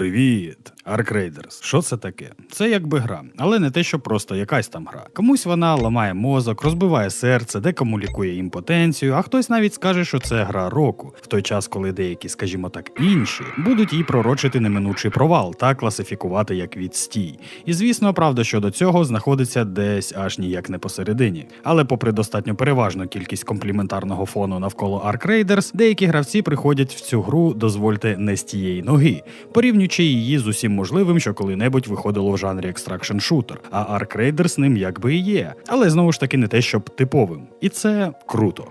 Привіт, Raiders. Що це таке? Це якби гра, але не те, що просто якась там гра. Комусь вона ламає мозок, розбиває серце, декому лікує імпотенцію, а хтось навіть скаже, що це гра року, в той час, коли деякі, скажімо так, інші будуть їй пророчити неминучий провал та класифікувати як відстій. І звісно, правда щодо цього знаходиться десь аж ніяк не посередині. Але попри достатньо переважну кількість компліментарного фону навколо Raiders, деякі гравці приходять в цю гру, дозвольте, не з тієї ноги, порівнюючи її з усім можливим, що коли-небудь виходило в жанрі екстракшн шутер, а Ark Raiders ним якби і є, але знову ж таки не те, щоб типовим. І це круто.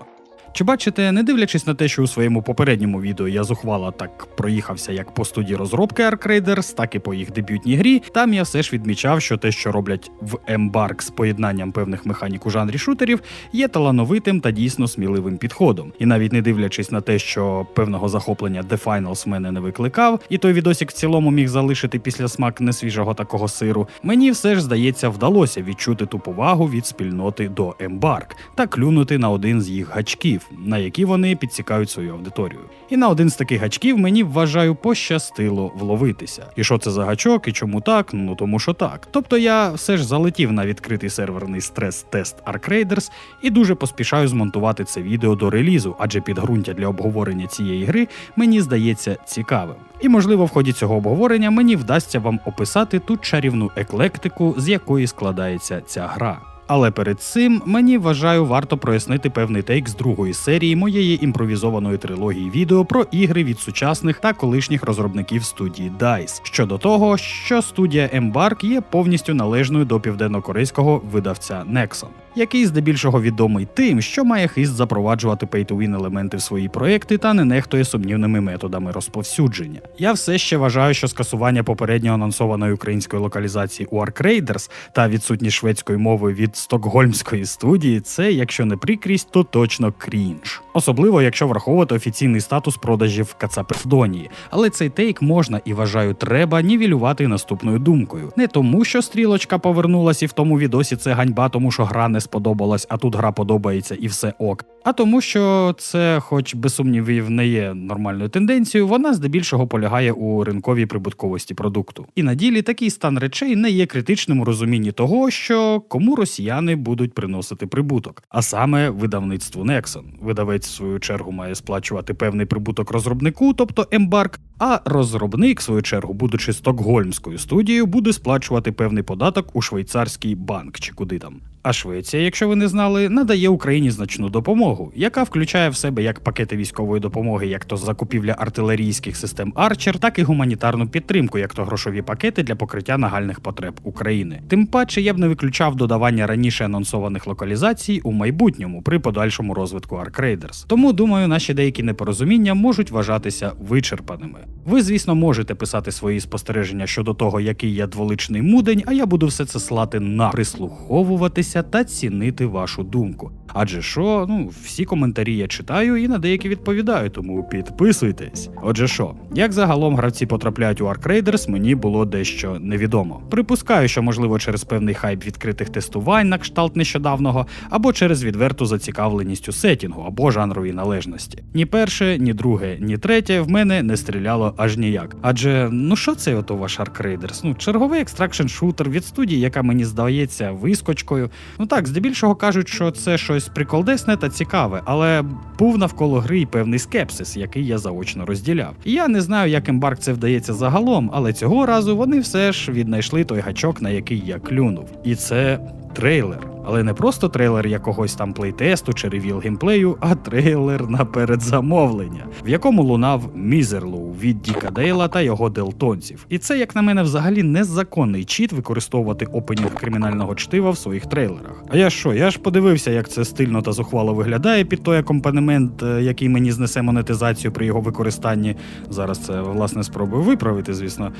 Чи бачите, не дивлячись на те, що у своєму попередньому відео я зухвала так проїхався як по студії розробки Ark Raiders, так і по їх дебютній грі, там я все ж відмічав, що те, що роблять в Embark з поєднанням певних механік у жанрі шутерів, є талановитим та дійсно сміливим підходом. І навіть не дивлячись на те, що певного захоплення The Finals мене не викликав, і той відосік в цілому міг залишити після смак несвіжого такого сиру, мені все ж здається вдалося відчути ту повагу від спільноти до Embark та клюнути на один з їх гачків, на які вони підсікають свою аудиторію. І на один з таких гачків мені вважаю пощастило вловитися. І що це за гачок, і чому так? Ну тому що так. Тобто я все ж залетів на відкритий серверний стрес-тест ArkRaiders і дуже поспішаю змонтувати це відео до релізу, адже підґрунтя для обговорення цієї гри мені здається цікавим. І можливо, в ході цього обговорення мені вдасться вам описати ту чарівну еклектику, з якої складається ця гра. Але перед цим мені вважаю варто прояснити певний тейк з другої серії моєї імпровізованої трилогії відео про ігри від сучасних та колишніх розробників студії DICE. Щодо того, що студія Embark є повністю належною до південно-корейського видавця Nexon, який здебільшого відомий тим, що має хист запроваджувати pay-to-win елементи в свої проекти та не нехтує сумнівними методами розповсюдження. Я все ще вважаю, що скасування попередньо анонсованої української локалізації у Ark Raiders та відсутність шведської мови від стокгольмської студії це, якщо не прикрість, то точно крінж. Особливо, якщо враховувати офіційний статус продажів Кацапердонії. Але цей тейк можна і вважаю, треба нівелювати наступною думкою. Не тому, що стрілочка повернулась і в тому відосі це ганьба, тому що гра не сподобалась, а тут гра подобається і все ок. А тому, що це, хоч без сумнівів, не є нормальною тенденцією, вона здебільшого полягає у ринковій прибутковості продукту. І на ділі такий стан речей не є критичним у розумінні того, що кому росіяни будуть приносити прибуток, а саме видавництву Nexon. Видавець, в свою чергу, має сплачувати певний прибуток розробнику, тобто Embark, а розробник, в свою чергу, будучи стокгольмською студією, буде сплачувати певний податок у швейцарський банк чи куди там. А Швеція, якщо ви не знали, надає Україні значну допомогу, яка включає в себе як пакети військової допомоги, як то закупівля артилерійських систем Арчер, так і гуманітарну підтримку, як то грошові пакети для покриття нагальних потреб України. Тим паче я б не виключав додавання раніше анонсованих локалізацій у майбутньому при подальшому розвитку Raiders. Тому думаю, наші деякі непорозуміння можуть вважатися вичерпаними. Ви, звісно, можете писати свої спостереження щодо того, який я дволичний мудень, а я буду все це слати на прислуховуватися та цінити вашу думку. Адже що, ну, всі коментарі я читаю і на деякі відповідаю, тому підписуйтесь. Отже, що, як загалом гравці потрапляють у Ark Raiders, мені було дещо невідомо. Припускаю, що можливо через певний хайп відкритих тестувань на кшталт нещодавного, або через відверту зацікавленість у сетінгу або жанровій належності. Ні перше, ні друге, ні третє в мене не стріляло аж ніяк. Адже ну що це ото ваш Ark Raiders? Ну, черговий екстракшн шутер від студії, яка мені здається вискочкою. Ну так, здебільшого кажуть, що це щось приколдесне та цікаве, але був навколо гри й певний скепсис, який я заочно розділяв. І я не знаю, як Embark це вдається загалом, але цього разу вони все ж віднайшли той гачок, на який я клюнув. І це трейлер. Але не просто трейлер якогось там плейтесту чи ревіл геймплею, а трейлер на передзамовлення, в якому лунав Мізерлоу від Діка Дейла та його делтонців. І це, як на мене, взагалі незаконний чіт використовувати опенінг кримінального чтива в своїх трейлерах. А я що? Я ж подивився, як це стильно та зухвало виглядає під той акомпанемент, е, який мені знесе монетизацію при його використанні. Зараз це власне спробую виправити, звісно.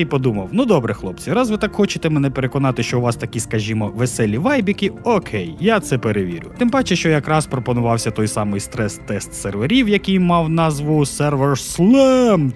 Такий подумав: ну добре, хлопці, раз ви так хочете мене переконати, що у вас такі, скажімо, веселі вайбіки, окей, я це перевірю. Тим паче, що якраз пропонувався той самий стрес-тест серверів, який мав назву Server Slam.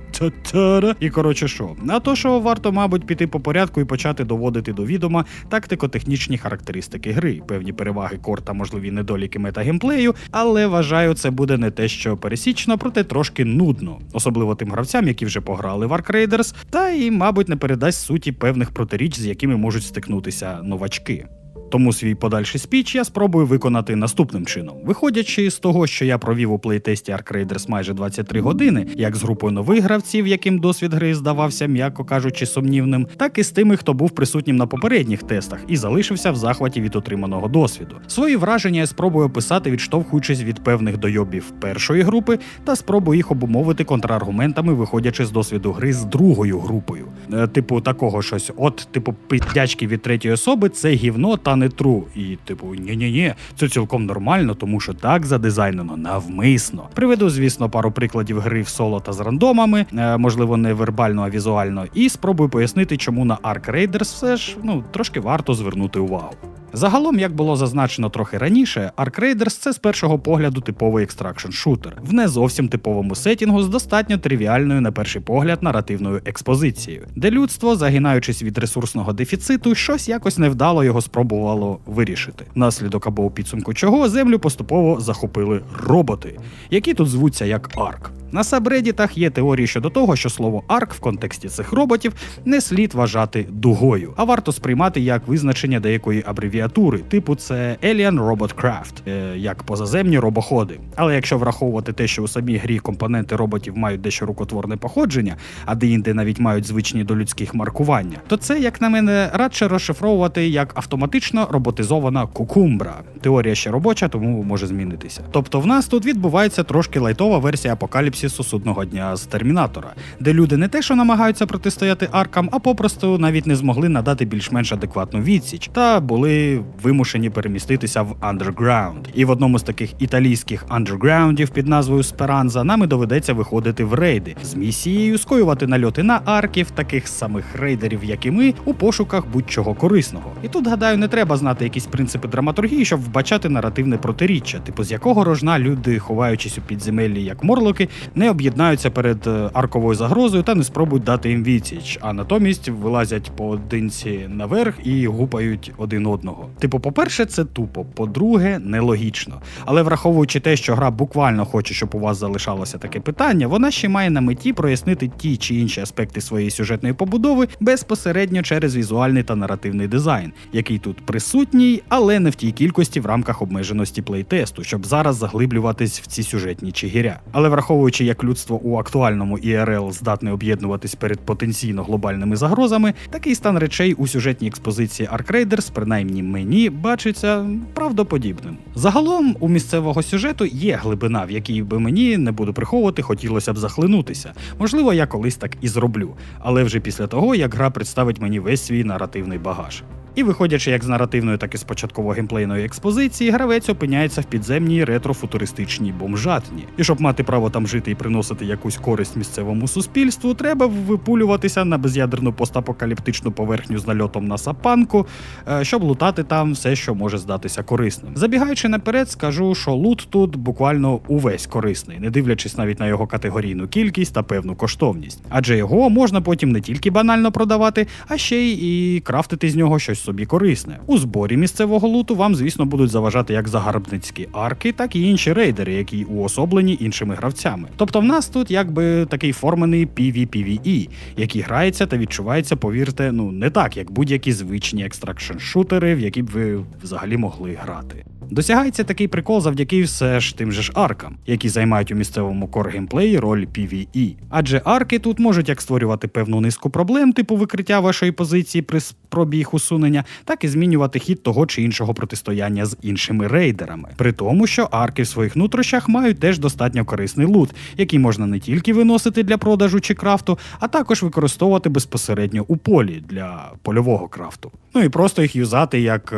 І коротше, що? А то, що варто, мабуть, піти по порядку і почати доводити до відома тактико-технічні характеристики гри, певні переваги кор та можливі недоліки метагеймплею, але вважаю, це буде не те, що пересічно, проте трошки нудно, особливо тим гравцям, які вже пограли в Ark Raiders, та і, мабуть, не передасть суті певних протиріч, з якими можуть стикнутися новачки. Тому свій подальший спіч я спробую виконати наступним чином. Виходячи з того, що я провів у плейтесті Ark Raiders майже 23 години, як з групою нових гравців, яким досвід гри здавався, м'яко кажучи, сумнівним, так і з тими, хто був присутнім на попередніх тестах і залишився в захваті від отриманого досвіду. Свої враження я спробую описати, відштовхуючись від певних дойобів першої групи, та спробую їх обумовити контраргументами, виходячи з досвіду гри з другою групою. Е, типу, такого щось, от, типу, пиздячки від третьої особи це гівно та не тру. І, типу, ні-ні-ні, це цілком нормально, тому що так задизайнено навмисно. Приведу, звісно, пару прикладів гри в соло та з рандомами, е, можливо, не вербально, а візуально, і спробую пояснити, чому на Ark Raiders все ж ну трошки варто звернути увагу. Загалом, як було зазначено трохи раніше, Ark Raiders – це з першого погляду типовий екстракшн шутер в не зовсім типовому сетінгу з достатньо тривіальною на перший погляд наративною експозицією, де людство, загинаючись від ресурсного дефіциту, щось якось невдало його спробувало вирішити. Наслідок або у підсумку чого землю поступово захопили роботи, які тут звуться як Арк. На сабредітах є теорії щодо того, що слово арк в контексті цих роботів не слід вважати дугою, а варто сприймати як визначення деякої абревіатури, типу це Alien Robot Craft, е, як позаземні робоходи. Але якщо враховувати те, що у самій грі компоненти роботів мають дещо рукотворне походження, а деінде навіть мають звичні до людських маркування, то це, як на мене, радше розшифровувати як автоматично роботизована кукумбра. Теорія ще робоча, тому може змінитися. Тобто в нас тут відбувається трошки лайтова версія апокаліпсису судного дня з термінатора, де люди не те, що намагаються протистояти аркам, а попросту навіть не змогли надати більш-менш адекватну відсіч, та були вимушені переміститися в андерграунд. І в одному з таких італійських андерграундів під назвою Сперанза нами доведеться виходити в рейди з місією скоювати нальоти на арків, таких самих рейдерів, як і ми, у пошуках будь-чого корисного. І тут, гадаю, не треба знати якісь принципи драматургії, щоб вбачати наративне протиріччя, типу з якого рожна люди, ховаючись у підземеллі як морлоки, не об'єднаються перед е, арковою загрозою та не спробують дати їм відсіч, а натомість вилазять поодинці наверх і гупають один одного. Типу, по-перше, це тупо, по-друге, нелогічно. Але враховуючи те, що гра буквально хоче, щоб у вас залишалося таке питання, вона ще має на меті прояснити ті чи інші аспекти своєї сюжетної побудови безпосередньо через візуальний та наративний дизайн, який тут присутній, але не в тій кількості в рамках обмеженості плейтесту, щоб зараз заглиблюватись в ці сюжетні чигіря. Але враховуючи, як людство у актуальному ІРЛ здатне об'єднуватись перед потенційно глобальними загрозами, такий стан речей у сюжетній експозиції Arkraders, принаймні мені, бачиться правдоподібним. Загалом у місцевого сюжету є глибина, в якій би мені не буду приховувати, хотілося б захлинутися. Можливо, я колись так і зроблю, але вже після того, як гра представить мені весь свій наративний багаж. І виходячи як з наративної, так і з початково геймплейної експозиції, гравець опиняється в підземній ретро-футуристичній бомжатні. І щоб мати право там жити і приносити якусь користь місцевому суспільству, треба випулюватися на без'ядерну постапокаліптичну поверхню з нальотом на сапанку, е, щоб лутати там все, що може здатися корисним. Забігаючи наперед, скажу, що лут тут буквально увесь корисний, не дивлячись навіть на його категорійну кількість та певну коштовність. Адже його можна потім не тільки банально продавати, а ще й і крафтити з нього щось собі корисне. У зборі місцевого луту вам, звісно, будуть заважати як загарбницькі арки, так і інші рейдери, які уособлені іншими гравцями. Тобто в нас тут якби такий формений PvPvE, який грається та відчувається, повірте, ну не так, як будь-які звичні екстракшн шутери, в які б ви взагалі могли грати. Досягається такий прикол завдяки все ж тим же ж аркам, які займають у місцевому кор геймплеї роль PvE. Адже арки тут можуть як створювати певну низку проблем, типу викриття вашої позиції при спробі їх усунення, так і змінювати хід того чи іншого протистояння з іншими рейдерами. При тому, що арки в своїх нутрощах мають теж достатньо корисний лут, який можна не тільки виносити для продажу чи крафту, а також використовувати безпосередньо у полі для польового крафту. Ну і просто їх юзати як е,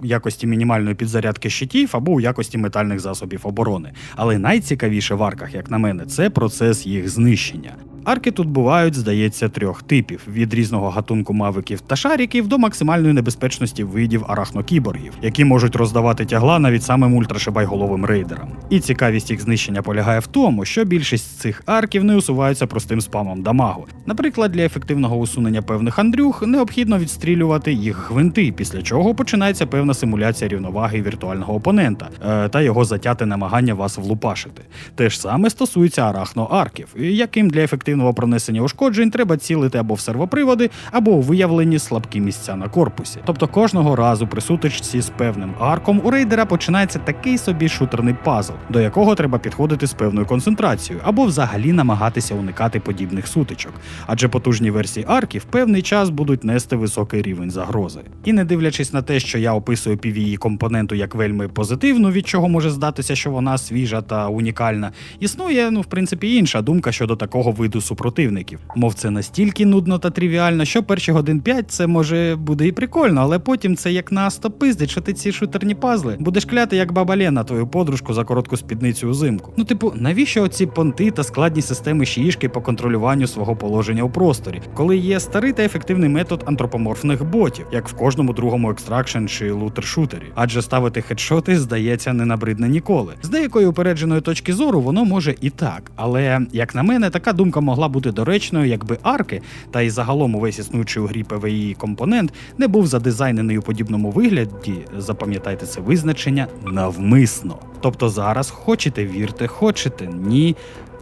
в якості мінімальної підзарядки щитів або у якості метальних засобів оборони. Але найцікавіше в арках, як на мене, це процес їх знищення. Арки тут бувають, здається, трьох типів: від різного гатунку мавиків та шаріків до максимальної небезпечності видів арахнокіборгів, які можуть роздавати тягла навіть самим ультрашибайголовим рейдерам. І цікавість їх знищення полягає в тому, що більшість цих арків не усуваються простим спамом дамагу. Наприклад, для ефективного усунення певних андрюх необхідно відстрілювати їх гвинти, після чого починається певна симуляція рівноваги віртуального опонента е, та його затяте намагання вас влупашити. Те ж саме стосується арахноарків, яким для ефективного пронесення ушкоджень треба цілити або в сервоприводи, або у виявлені слабкі місця на корпусі. Тобто кожного разу при сутичці з певним арком у рейдера починається такий собі шутерний пазл, до якого треба підходити з певною концентрацією, або взагалі намагатися уникати подібних сутичок. Адже потужні версії арків певний час будуть нести високий рівень загрози. І не дивлячись на те, що я описую PvE компоненту як вельми позитивну, від чого може здатися, що вона свіжа та унікальна, існує, ну в принципі, інша думка щодо такого виду супротивників. Мов це настільки нудно та тривіально, що перші годин 5 це може буде і прикольно, але потім це як на пиздить, що ти ці шутерні пазли будеш кляти як баба Лена твою подружку за коротку спідницю узимку. Ну, типу, навіщо оці понти та складні системи шіїшки по контролюванню свого положення у просторі, коли є старий та ефективний метод антропоморфних ботів, як в кожному другому екстракшн чи лутер-шутері. Адже ставити хедшоти здається не набридне ніколи. З деякої упередженої точки зору воно може і так, але як на мене, така думка могла бути доречною, якби арки, та й загалом увесь існуючий у грі PvE компонент не був задизайнений у подібному вигляді. Запам'ятайте це визначення навмисно. Тобто зараз хочете вірте, хочете ні.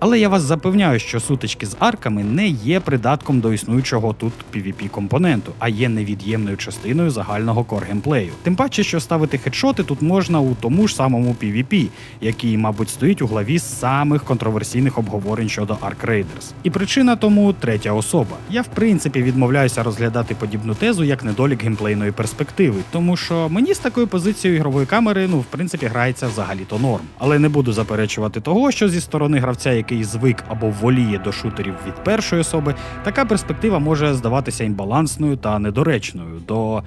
Але я вас запевняю, що сутички з арками не є придатком до існуючого тут PvP компоненту, а є невід'ємною частиною загального кор геймплею. Тим паче, що ставити хедшоти тут можна у тому ж самому PvP, який, мабуть, стоїть у главі самих контроверсійних обговорень щодо Ark Raiders. І причина тому третя особа. Я в принципі відмовляюся розглядати подібну тезу як недолік геймплейної перспективи, тому що мені з такою позицією ігрової камери, ну в принципі, грається взагалі то норм. Але не буду заперечувати того, що зі сторони гравця, який звик або воліє до шутерів від першої особи, така перспектива може здаватися імбалансною та недоречною до.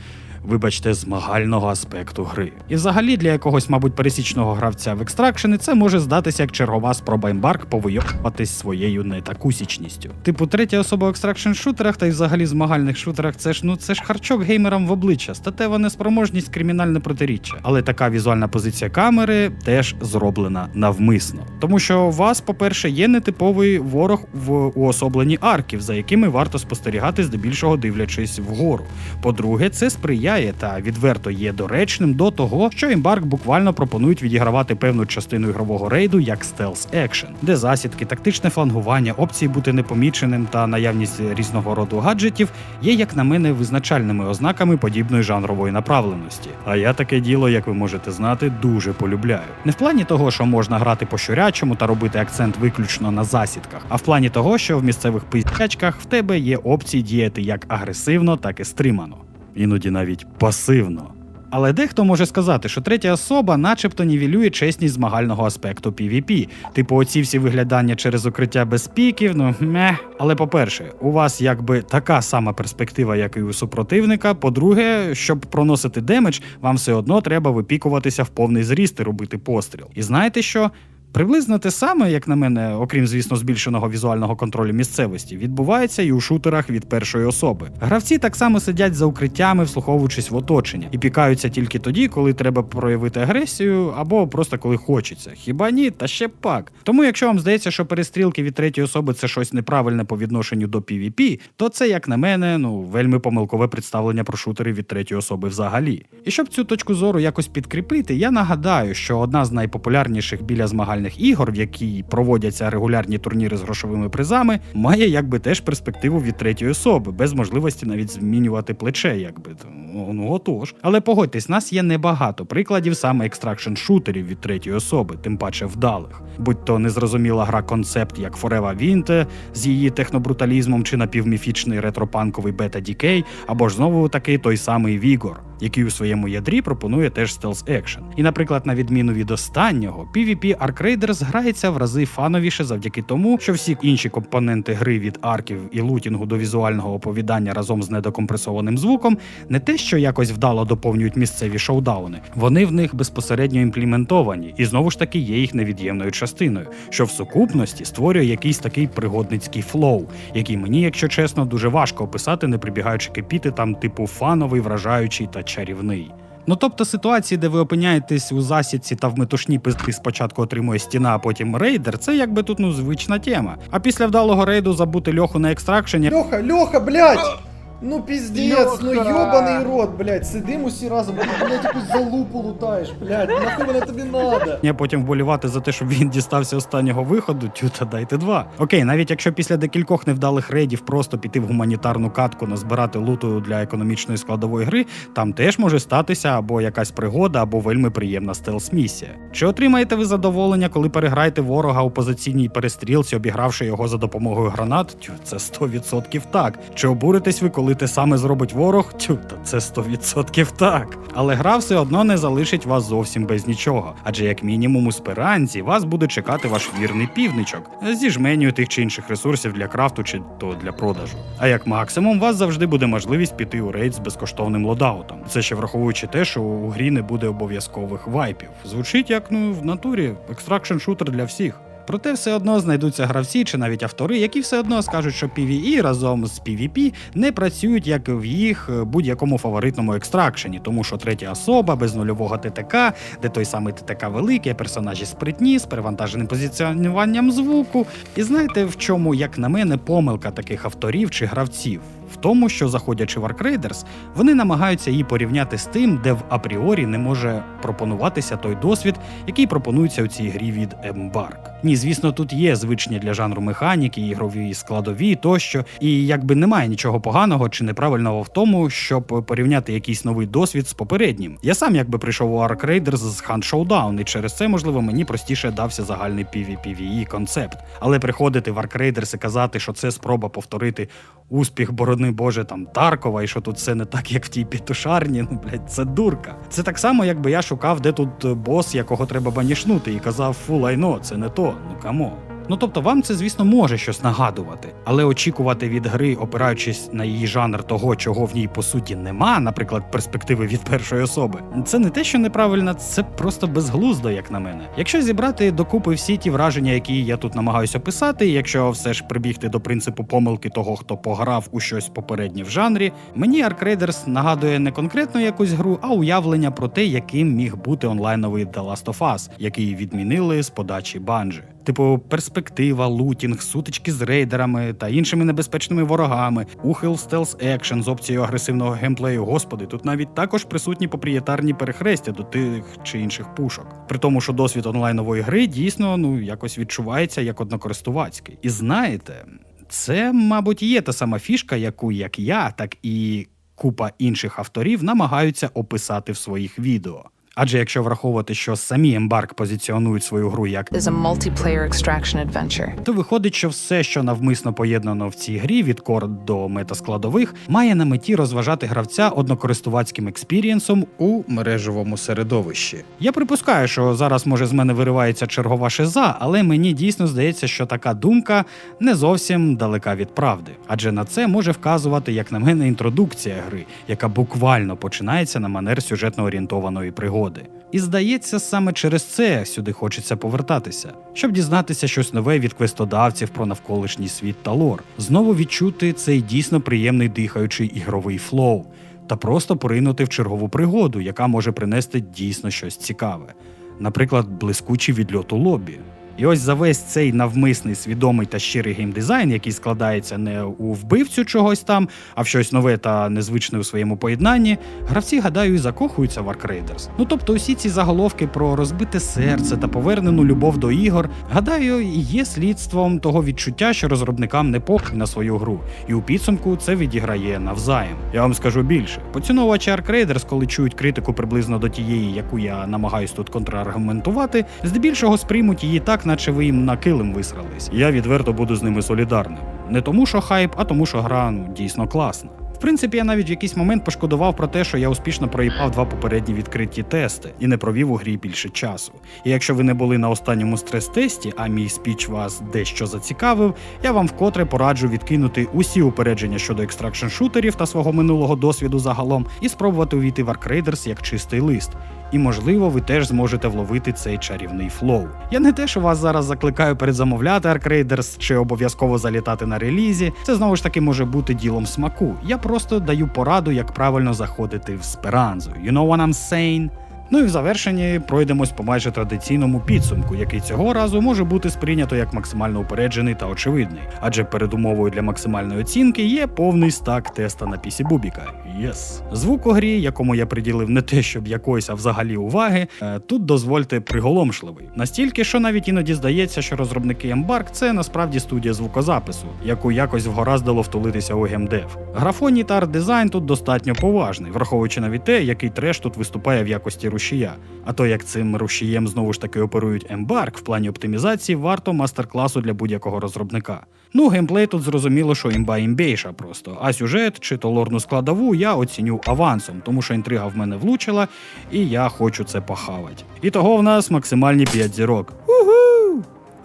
Вибачте, змагального аспекту гри. І взагалі для якогось, мабуть, пересічного гравця в екстракшені це може здатися як чергова спроба ембарк повойовуватись своєю нетакусічністю. Типу, третя особа в екстракшн шутерах та й взагалі змагальних шутерах це ж ну це ж харчок геймерам в обличчя, статева неспроможність, кримінальне протиріччя. Але така візуальна позиція камери теж зроблена навмисно. Тому що у вас, по-перше, є нетиповий ворог в уособленні арків, за якими варто спостерігати, здебільшого дивлячись вгору. По-друге, це сприяє та відверто є доречним до того, що Embark буквально пропонують відігравати певну частину ігрового рейду як стелс екшен, де засідки, тактичне флангування, опції бути непоміченим та наявність різного роду гаджетів є, як на мене, визначальними ознаками подібної жанрової направленості. А я таке діло, як ви можете знати, дуже полюбляю. Не в плані того, що можна грати по щурячому та робити акцент виключно на засідках, а в плані того, що в місцевих пиздячках в тебе є опції діяти як агресивно, так і стримано іноді навіть пасивно. Але дехто може сказати, що третя особа начебто нівелює чесність змагального аспекту PvP. Типу, оці всі виглядання через укриття без піків, ну мeh. Але по-перше, у вас якби така сама перспектива, як і у супротивника. По-друге, щоб проносити демедж, вам все одно треба випікуватися в повний зріст і робити постріл. І знаєте що? Приблизно те саме, як на мене, окрім звісно, збільшеного візуального контролю місцевості, відбувається і у шутерах від першої особи. Гравці так само сидять за укриттями, вслуховуючись в оточення, і пікаються тільки тоді, коли треба проявити агресію, або просто коли хочеться. Хіба ні? Та ще пак. Тому, якщо вам здається, що перестрілки від третьої особи це щось неправильне по відношенню до PvP, то це, як на мене, ну вельми помилкове представлення про шутери від третьої особи взагалі. І щоб цю точку зору якось підкріпити, я нагадаю, що одна з найпопулярніших біля змагальних ігор, в якій проводяться регулярні турніри з грошовими призами, має якби теж перспективу від третьої особи, без можливості навіть змінювати плече, якби ну, ну отож. Але погодьтесь, нас є небагато прикладів саме екстракшн шутерів від третьої особи, тим паче вдалих. Будь то незрозуміла гра концепт, як Forever Winter з її технобруталізмом чи напівміфічний ретропанковий Beta Decay, або ж знову таки той самий Вігор. Який у своєму ядрі пропонує теж стелс екшен. І, наприклад, на відміну від останнього, PvP Ark Raiders грається в рази фановіше завдяки тому, що всі інші компоненти гри від арків і лутінгу до візуального оповідання разом з недокомпресованим звуком не те, що якось вдало доповнюють місцеві шоудауни, вони в них безпосередньо імплементовані, і знову ж таки є їх невід'ємною частиною, що в сукупності створює якийсь такий пригодницький флоу, який мені, якщо чесно, дуже важко описати, не прибігаючи кипіти там типу фановий, вражаючий та чарівний. Ну тобто ситуації, де ви опиняєтесь у засідці та в метушні пизди спочатку отримує стіна, а потім рейдер, це якби тут ну звична тема. А після вдалого рейду забути льоху на екстракшені. Льоха, Льоха, блядь! Ну піздець, ну йобаний рот, блядь, сидим усі разом, ти, блядь, якусь залупу лутаєш, блядь, нахуй вона тобі надо? Я потім вболівати за те, щоб він дістався останнього виходу, тю та дайте два. Окей, навіть якщо після декількох невдалих рейдів просто піти в гуманітарну катку назбирати луту для економічної складової гри, там теж може статися або якась пригода, або вельми приємна стелс-місія. Чи отримаєте ви задоволення, коли переграєте ворога у позиційній перестрілці, обігравши його за допомогою гранат? Тю, це 100% так. Чи обуритесь ви, коли те саме зробить ворог? Тю, та це 100% так. Але гра все одно не залишить вас зовсім без нічого, адже як мінімум у спиранці вас буде чекати ваш вірний півничок зі жменю тих чи інших ресурсів для крафту чи то для продажу. А як максимум, вас завжди буде можливість піти у рейд з безкоштовним лодаутом. Це ще враховуючи те, що у грі не буде обов'язкових вайпів. Звучить як ну в натурі екстракшн шутер для всіх. Проте все одно знайдуться гравці чи навіть автори, які все одно скажуть, що PvE разом з PvP не працюють як в їх е, будь-якому фаворитному екстракшені, тому що третя особа без нульового ТТК, де той самий ТТК великий, персонажі спритні, з перевантаженим позиціонуванням звуку. І знаєте, в чому, як на мене, помилка таких авторів чи гравців? В тому, що заходячи в Ark Raiders, вони намагаються її порівняти з тим, де в апріорі не може пропонуватися той досвід, який пропонується у цій грі від Embark. Ні, звісно, тут є звичні для жанру механіки, ігрові складові тощо, і якби немає нічого поганого чи неправильного в тому, щоб порівняти якийсь новий досвід з попереднім. Я сам якби прийшов у Ark Raiders з Hunt Showdown, і через це, можливо, мені простіше дався загальний PvPvE концепт. Але приходити в Ark Raiders і казати, що це спроба повторити успіх борони Боже там Таркова, і що тут все не так, як в тій пітушарні. Ну блядь, це дурка. Це так само, якби я шукав, де тут бос, якого треба банішнути, і казав, фу лайно, це не то. Ну камо. Ну тобто вам це, звісно, може щось нагадувати, але очікувати від гри, опираючись на її жанр того, чого в ній по суті нема, наприклад, перспективи від першої особи, це не те, що неправильно, це просто безглуздо, як на мене. Якщо зібрати докупи всі ті враження, які я тут намагаюся описати, якщо все ж прибігти до принципу помилки того, хто пограв у щось попереднє в жанрі, мені Ark Raiders нагадує не конкретно якусь гру, а уявлення про те, яким міг бути онлайновий The Last of Us, який відмінили з подачі банджі. Типу, перспектива, лутінг, сутички з рейдерами та іншими небезпечними ворогами, ухил стелс екшен з опцією агресивного геймплею. Господи, тут навіть також присутні поприєтарні перехрестя до тих чи інших пушок. При тому, що досвід онлайнової гри дійсно ну якось відчувається як однокористувацький. І знаєте, це, мабуть, є та сама фішка, яку як я, так і купа інших авторів намагаються описати в своїх відео. Адже якщо враховувати, що самі Embark позиціонують свою гру як is a multiplayer extraction adventure. то виходить, що все, що навмисно поєднано в цій грі від кор до метаскладових, має на меті розважати гравця однокористувацьким експірієнсом у мережевому середовищі. Я припускаю, що зараз може з мене виривається чергова шиза, але мені дійсно здається, що така думка не зовсім далека від правди, адже на це може вказувати, як на мене, інтродукція гри, яка буквально починається на манер сюжетно орієнтованої пригоди. І здається, саме через це сюди хочеться повертатися, щоб дізнатися щось нове від квестодавців про навколишній світ та лор, знову відчути цей дійсно приємний дихаючий ігровий флоу, та просто поринути в чергову пригоду, яка може принести дійсно щось цікаве, наприклад, блискучий відльот у лобі. І ось за весь цей навмисний, свідомий та щирий геймдизайн, який складається не у вбивцю чогось там, а в щось нове та незвичне у своєму поєднанні, гравці, гадаю, і закохуються в Ark Raiders. Ну тобто усі ці заголовки про розбите серце та повернену любов до ігор, гадаю, є слідством того відчуття, що розробникам не похуй на свою гру, і у підсумку це відіграє навзаєм. Я вам скажу більше. Поціновувачі Ark Raiders, коли чують критику приблизно до тієї, яку я намагаюсь тут контраргументувати, здебільшого сприймуть її так, наче ви їм на килим висрались. Я відверто буду з ними солідарним. Не тому, що хайп, а тому, що гра ну, дійсно класна. В принципі, я навіть в якийсь момент пошкодував про те, що я успішно проїбав два попередні відкриті тести і не провів у грі більше часу. І якщо ви не були на останньому стрес-тесті, а мій спіч вас дещо зацікавив, я вам вкотре пораджу відкинути усі упередження щодо екстракшн шутерів та свого минулого досвіду загалом і спробувати увійти в Ark Raiders як чистий лист. І можливо, ви теж зможете вловити цей чарівний флоу. Я не те, що вас зараз закликаю передзамовляти Ark Raiders чи обов'язково залітати на релізі. Це знову ж таки може бути ділом смаку. Я просто даю пораду, як правильно заходити в сперанзу. You know what I'm saying? Ну і в завершенні пройдемось по майже традиційному підсумку, який цього разу може бути сприйнято як максимально упереджений та очевидний, адже передумовою для максимальної оцінки є повний стак теста на PC Бубіка. Єс. Звук у грі, якому я приділив не те, щоб якоїсь, а взагалі уваги, е, тут дозвольте приголомшливий. Настільки, що навіть іноді здається, що розробники Embark – це насправді студія звукозапису, яку якось вгораздило втулитися у геймдев. Графоній та арт-дизайн тут достатньо поважний, враховуючи навіть те, який треш тут виступає в якості рушія. А то як цим рушієм знову ж таки оперують ембарк в плані оптимізації, варто мастер-класу для будь-якого розробника. Ну, геймплей тут зрозуміло, що імба імбейша просто, а сюжет чи то лорну складову я оціню авансом, тому що інтрига в мене влучила, і я хочу це похавати. І того в нас максимальні 5 зірок. Уху!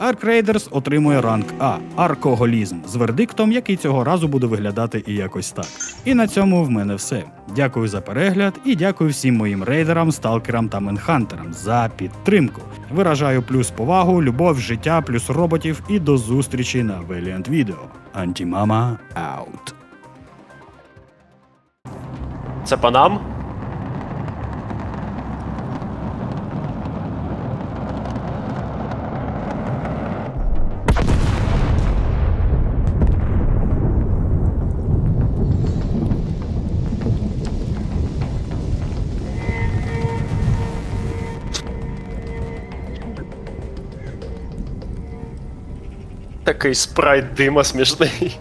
Ark Raiders отримує ранг А аркоголізм з вердиктом, який цього разу буде виглядати і якось так. І на цьому в мене все. Дякую за перегляд і дякую всім моїм рейдерам, сталкерам та менхантерам за підтримку. Виражаю плюс повагу, любов, життя, плюс роботів і до зустрічі на Valiant Video. Антімама аут. Це по Такий спрайт дима смішний.